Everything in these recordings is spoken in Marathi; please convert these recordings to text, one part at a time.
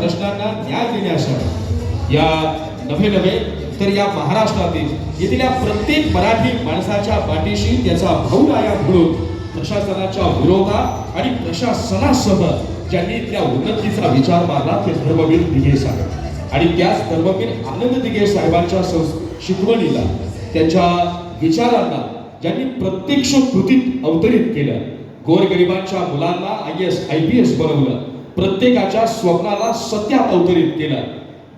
प्रश्नांना न्याय देण्यासाठी. या नव्हे नव्हे तर या महाराष्ट्रातील येथील प्रत्येक मराठी माणसाच्या पाठीशी त्याचा भाऊराया म्हणून प्रशासनाच्या विरोधात आणि प्रशासनासह ज्यांनी त्या उन्नतीचा विचार मारला ते धर्मवीर दिघे साहेब. आणि त्याच धर्मवीर आनंद दिघे साहेबांच्या संस- शिकवणीला त्यांच्या विचारांना ज्यांनी प्रत्यक्ष कृतीत अवतरित केलं. गोरगरिबांच्या मुलांना I S I P S बनवलं. प्रत्येकाच्या स्वप्नाला सत्यात अवतरित केलं.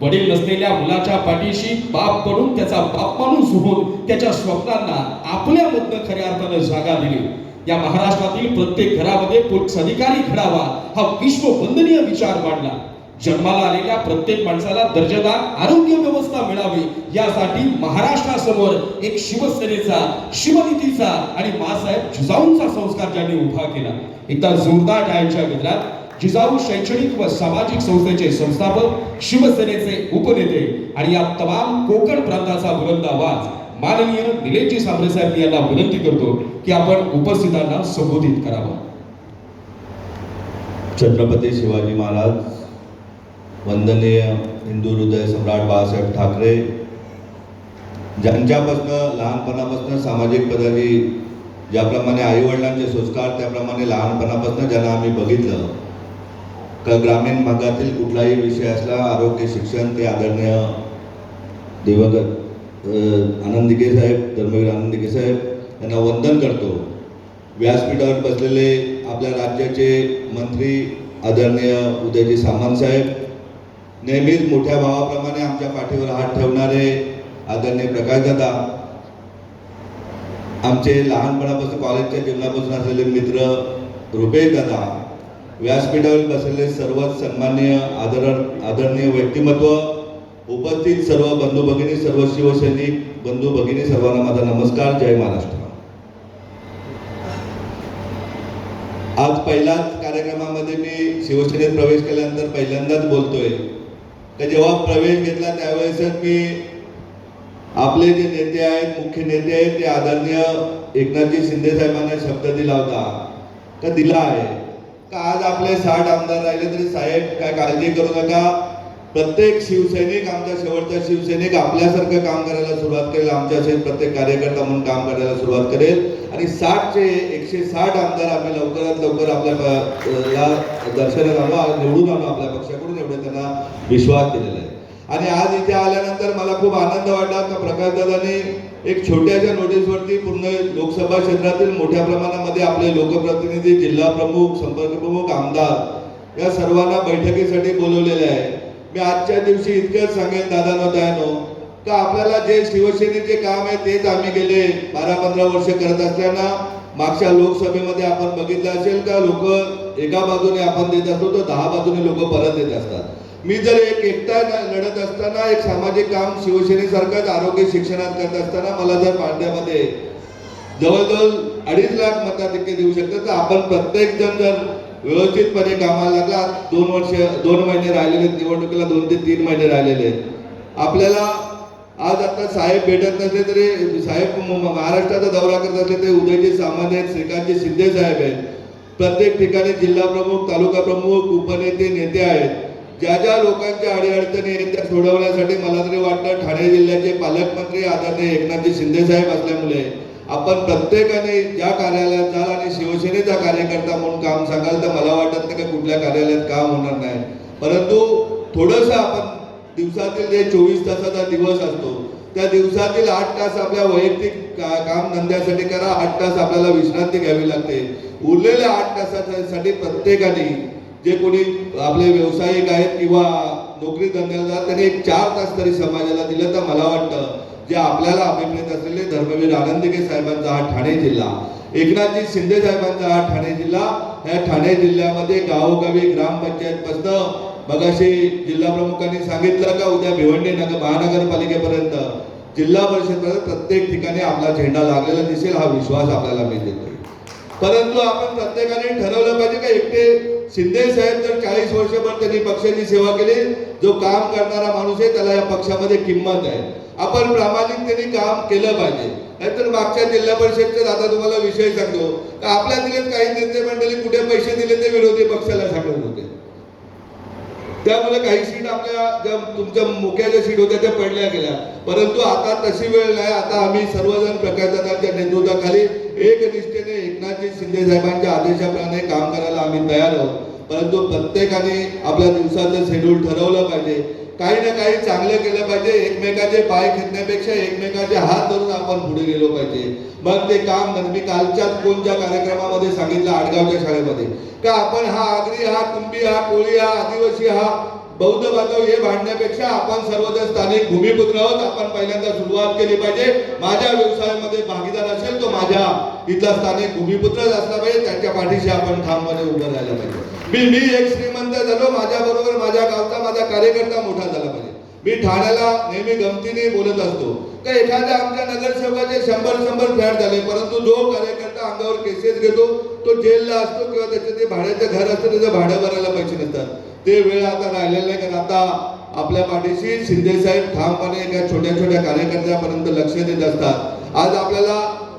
वडील नसलेल्या मुलाच्या पाठीशी बाप पडून त्याचा बाप माणूस होऊन त्याच्या स्वप्नांना आपल्या मधनं खऱ्या अर्थानं जागा दिली. या महाराष्ट्रातील प्रत्येक घरामध्ये पोलीस अधिकारी घडावा हा विश्ववंदनीय विचार मांडला. जन्माला आलेल्या प्रत्येक माणसाला दर्जेदार आरोग्य व्यवस्था मिळावी यासाठी महाराष्ट्रासमोर एक शिवसेनेचा शिवनीतीचा आणि मासाहेब जिजाऊंचा संस्कार ज्यांनी उभा केला. एकदा जोरदार टाळ्यांच्या गजरात जिजाऊ शैक्षणिक व सामाजिक संस्थेचे संस्थापक शिवसेनेचे उपनेते आणि या तमाम कोकण प्रांताचा बुलंद आवाज माननीय निलेशजी सांबरे साहेब यांना विनंती करतो की आपण उपस्थितांना संबोधित करावं. छत्रपती शिवाजी महाराज वंदनीय हिंदू हृदय सम्राट बाळासाहेब ठाकरे ज्यांच्यापासनं लहानपणापासून सामाजिक पदाची ज्याप्रमाणे आईवडिलांचे संस्कार त्याप्रमाणे लहानपणापासून ज्यांना आम्ही बघितलं का ग्रामीण भागातील कुठलाही विषय असला आरोग्य शिक्षण ते आदरणीय दिवंगत आनंदिके साहेब धर्मवीर आनंदिके साहेब यांना वंदन करतो. व्यासपीठावर बसलेले आपल्या राज्याचे मंत्री आदरणीय उदयजी सामंत साहेब नेहमीच मोठ्या भावाप्रमाणे आमच्या पाठीवर हात ठेवणारे आदरणीय प्रकाशदादा आमचे लहानपणापासून कॉलेजच्या जीवनापासून असलेले मित्र रुपेश दादा व्यासपीठावर बसलेले सर्व सन्माननीय आदर आदरणीय व्यक्तिमत्व उपस्थित सर्व बंधू भगिनी सर्व शिवसैनिक बंधू भगिनी सर्वांना माझा नमस्कार जय महाराष्ट्र. आज पहिल्याच कार्यक्रमामध्ये मी शिवसेनेत प्रवेश केल्यानंतर पहिल्यांदाच बोलतोय. तर जेव्हा प्रवेश घेतला त्यावेळेसच मी आपले जे नेते आहेत मुख्य नेते आहेत ते आदरणीय एकनाथजी शिंदे साहेबांना शब्द दिला होता. का दिला आहे. का आज आपले साठ आमदार राहिले तरी साहेब काय काळजी करू नका. प्रत्येक शिवसैनिक आमचा शेवटचा शिवसैनिक आपल्यासारखं काम करायला सुरुवात करेल. आमच्या प्रत्येक कार्यकर्ता म्हणून काम करायला सुरुवात करेल. आणि साठचे एकशे साठ आमदार आम्ही लवकरात लवकर आपल्या दर्शनात आणू निवडून आणू आपल्या पक्षाकडून. एवढे त्यांना विश्वास दिलेला आहे. आणि आज इथे आल्यानंतर मला खूप आनंद वाटला. का प्रकाशदादांनी एक छोट्याशा नोटीसवरती पूर्ण लोकसभा क्षेत्रातील मोठ्या प्रमाणामध्ये आपले लोकप्रतिनिधी जिल्हा प्रमुख संपर्क प्रमुख आमदार या सर्वांना बैठकीसाठी बोलवलेले आहे. मी आजच्या दिवशी इतकंच सांगेन दादा दयानो का आपल्याला जे शिवसेनेचे काम आहे तेच आम्ही गेले बारा पंधरा वर्ष करत असताना. मागच्या लोकसभेमध्ये आपण बघितलं असेल का लोक एका बाजूने आपण देत असतो तर दहा बाजूने लोक परत देत असतात. मी जर एक एकटा लढत असताना एक सामाजिक काम शिवसेनेसारखंच आरोग्य शिक्षणात करत असताना मला जर पांड्यामध्ये जवळजवळ अडीच लाख मताधिक्य देऊ शकतात तर आपण प्रत्येक जण जर व्यवस्थितपणे कामाला लागला दोन वर्ष दोन महिने राहिलेले आहेत, निवडणुकीला दोन ते तीन महिने राहिलेले आहेत. आपल्याला आज आता साहेब भेटत नसले तरी साहेब महाराष्ट्राचा दौरा करत असले तरी उदयजी सामंत आहेत श्रीकांतजी शिंदे साहेब आहेत. प्रत्येक ठिकाणी जिल्हा प्रमुख तालुका प्रमुख उपनेते नेते आहेत. ज्या ज्या लोकांच्या अडीअडचणी आहेत त्या सोडवण्यासाठी मला तरी वाटतं ठाणे जिल्ह्याचे पालकमंत्री आदरणीय एकनाथजी शिंदे साहेब असल्यामुळे आपण प्रत्येकाने ज्या कार्यालयात जाल आणि शिवसेनेचा कार्यकर्ता म्हणून काम सांगाल तर मला वाटत नाही का कुठल्या कार्यालयात काम होणार नाही. परंतु थोडंसं आपण दिवसातील जे चोवीस तासाचा दिवस असतो त्या दिवसातील आठ तास आपल्या वैयक्तिक का, काम धंद्यासाठी करा आठ तास आपल्याला विश्रांती घ्यावी लागते. उरलेल्या आठ तासासाठी प्रत्येकाने जे कोणी आपले व्यावसायिक आहेत किंवा नोकरी धंद्याला जातात त्यांनी एक चार तास तरी समाजाला दिलं तर मला वाटतं जे आपल्याला अभिप्रेत असलेले धर्मवीर आनंदिके साहेबांचा हा ठाणे जिल्हा. एकनाथजी शिंदे साहेबांचा हा ठाणे जिल्हा. ह्या ठाणे जिल्ह्यामध्ये गावोगावी ग्रामपंचायतपासनं मगाशी जिल्हा प्रमुखांनी सांगितलं का उद्या भिवंडी नगर महानगरपालिकेपर्यंत जिल्हा परिषदपर्यंत प्रत्येक ठिकाणी आपला झेंडा लागलेला दिसेल हा विश्वास आपल्याला मी देतोय परंतु आपण प्रत्येकाने ठरवलं पाहिजे का एकटे शिंदे साहेब तर चाळीस वर्षभर त्यांनी पक्षाची सेवा केली जो काम करणारा माणूस आहे त्याला या पक्षामध्ये किंमत आहे. आपण प्रामाणिकतेने काम केलं पाहिजे. नाहीतर मागच्या जिल्हा परिषदचा आता तुम्हाला विषय सांगतो आपल्या दिलेत काही नेते मंडळी कुठे पैसे दिले ते विरोधी पक्षाला सांगत होते. त्यामुळे काही सीट आपल्या ज्या तुमच्या मुख्या ज्या सीट होत्या त्या पडल्या गेल्या. परंतु आता तशी वेळ नाही. आता आम्ही सर्वजण प्रकाशदादांच्या नेतृत्वाखाली एक निष्ठेने एकनाथजी शिंदे साहेबांच्या आदेशाप्रमाणे काम करायला आम्ही तयार आहोत. परंतु प्रत्येकाने आपल्या दिवसाचं शेड्यूल ठरवलं पाहिजे. काही ना काही चांगलं केलं पाहिजे. एकमेकाचे पाय खेचण्यापेक्षा एकमेकाचे हात धरून आपण पुढे गेलो पाहिजे. मग ते काम मी कालच्याच कोणत्या कार्यक्रमामध्ये सांगितलं? आडगावच्या शाळेमध्ये. का आपण हा आगरी हा कुंभी हा कोळी हा आदिवासी हा बौद्ध बांधव हे भांडण्यापेक्षा आपण सर्वजण स्थानिक भूमिपुत्र आहोत. आपण पहिल्यांदा सुरुवात केली पाहिजे. माझ्या व्यवसायामध्ये भागीदार असेल तो माझ्या इथला स्थानिक भूमिपुत्रच असला पाहिजे. त्यांच्या पाठीशी आपण ठामपणे उभं राहायला पाहिजे. मी मी एक श्रीमंत झालो माझ्या बरोबर माझ्या गावचा माझा कार्यकर्ता मोठा झाला पाहिजे. मी ठाण्याला नेहमी गमतीने बोलत असतो. का एखाद्या आमच्या नगरसेवकाचे शंभर शंभर फ्लॅट झाले परंतु जो कार्यकर्ता अंगावर केसेस घेतो तो जेलला असतो किंवा त्याचे ते भाड्याचं घर असतं त्याचं भाडं भरायला पैसे नसतात. ते वेळ आता राहिलेलं नाही कारण आता आपल्या पाठीशी शिंदे साहेब ठामपणे एका छोट्या छोट्या कार्यकर्त्यापर्यंत लक्ष देत असतात. आज आपल्याला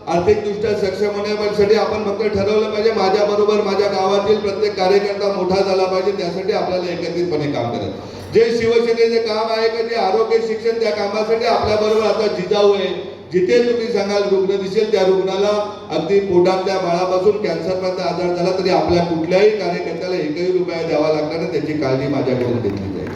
आर्थिकदृष्ट्या सक्षम होण्यासाठी आपण फक्त ठरवलं पाहिजे माझ्याबरोबर माझ्या गावातील प्रत्येक कार्यकर्ता मोठा झाला पाहिजे त्यासाठी आपल्याला एकत्रितपणे काम करत जे शिवसेनेचे काम आहे का जे आरोग्य शिक्षण त्या कामासाठी आपल्याबरोबर आता जिजाऊ आहे. जिथे तुम्ही सांगाल रुग्ण दिसेल त्या रुग्णाला अगदी पोटातल्या बाळापासून कॅन्सरपर्यंत आजार झाला तरी आपल्या कुठल्याही कार्यकर्त्याला एकही रुपया द्यावा लागणार नाही त्याची काळजी माझ्याकडून घेतली जाईल.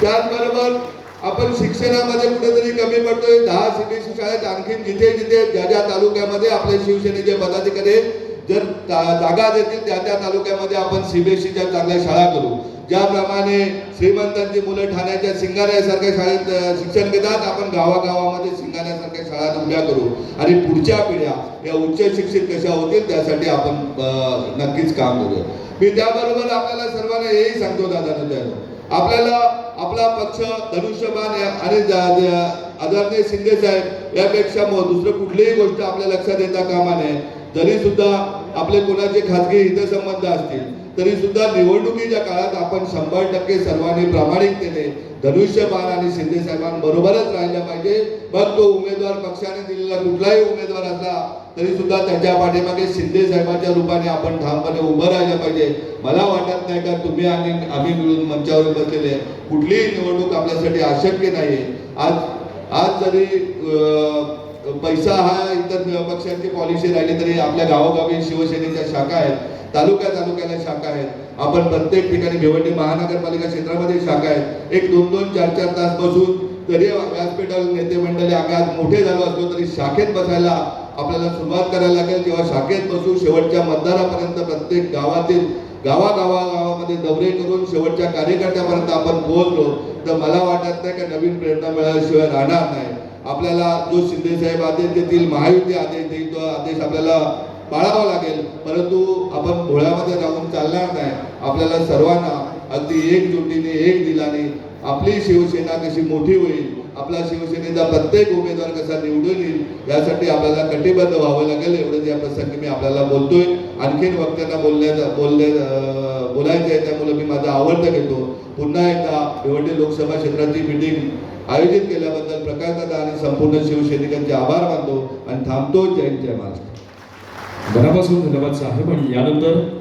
त्याचबरोबर आपण शिक्षणामध्ये कुठेतरी कमी पडतोय. दहा सीबीएसई शाळेत आणखीन जिथे जिथे ज्या ज्या तालुक्यामध्ये आपल्या शिवसेनेचे पदाधिकारी जर जागा देतील त्या त्या तालुक्यामध्ये आपण सीबीएसईच्या चांगल्या शाळा करू. ज्याप्रमाणे श्रीमंतांची मुलं ठाण्याच्या सिंगाऱ्यासारख्या शाळेत शिक्षण घेतात आपण गावागावामध्ये सिंगाऱ्यासारख्या शाळा उभ्या करू. आणि पुढच्या पिढ्या या उच्च शिक्षित कशा होतील त्यासाठी आपण नक्कीच काम करूया. मी त्याबरोबर आपल्याला सर्वांना हेही सांगतो दादा आपल्याला आपला पक्ष धनुष्यबाण या- आणि आदरणीय शिंदे साहेब यापेक्षा मग दुसरं कुठलीही गोष्ट आपल्या लक्षात येता कामा नये. तरी सुद्धा आपले कोणाचे खाजगी हितसंबंध असतील तरी सुद्धा निवडणुकीच्या काळात आपण शंभर टक्के सर्वांनी प्रामाणिकतेने धनुष्यबाण आणि शिंदे साहेबांबरोबरच राहिलं पाहिजे. मग तो उमेदवार पक्षाने दिलेला कुठलाही उमेदवार असला तरी सुद्धा त्याच्या पाठीमागे शिंदे साहेबांच्या रूपाने आपण ठामपणे उभं राहिलं पाहिजे. मला वाटत नाही का तुम्ही आणि आम्ही मिळून मंचावर बसलेले कुठलीही निवडणूक आपल्यासाठी अशक्य नाही आज आज जरी पैसा हा इतर पक्षांची पॉलिसी राहिली तरी आपल्या गावोगावी शिवसेनेच्या शाखा आहेत तालुक्या तालुक्याला शाखा आहेत. आपण प्रत्येक ठिकाणी भिवंडी महानगरपालिका क्षेत्रामध्ये शाखा आहेत. एक दोन दोन चार चार तास बसून तरी व्यासपीठावर नेते मंडळी आम्ही मोठे झालो असलो तरी शाखेत बसायला आपल्याला सुरुवात करायला लागेल. किंवा शाखेत बसून शेवटच्या मतदारापर्यंत प्रत्येक गावातील गावागावा गावामध्ये दौरे करून शेवटच्या कार्यकर्त्यापर्यंत आपण पोहोचलो. तर मला वाटत नाही का नवीन प्रेरणा मिळाल्याशिवाय राहणार नाही. आपल्याला जो शिंदे साहेब आदेश देतील महायुती आदेश देईल तो आदेश आपल्याला पाळावा लागेल. परंतु आपण भोळ्यामध्ये राहून चालणार नाही. आपल्याला सर्वांना अगदी एकजुटीने एक दिलाने आपली शिवसेना कशी मोठी होईल आपला शिवसेनेचा प्रत्येक उमेदवार कसा निवडून येईल यासाठी आपल्याला कटिबद्ध व्हावं लागेल. एवढंच या प्रसंगी मी आपल्याला बोलतोय. आणखीन वक्त्यांना बोलण्या बोलले बोलायचं आहे त्यामुळे मी माझा आवडता घेतो. पुन्हा एकदा भिवंडी लोकसभा क्षेत्राची मिटिंग आयोजित केल्याबद्दल प्रकाशदादा आणि संपूर्ण शिवसैनिकांचे आभार मानतो आणि थांबतो जय जय महाराष्ट्र. मनापासून धन्यवाद साहेब आणि यानंतर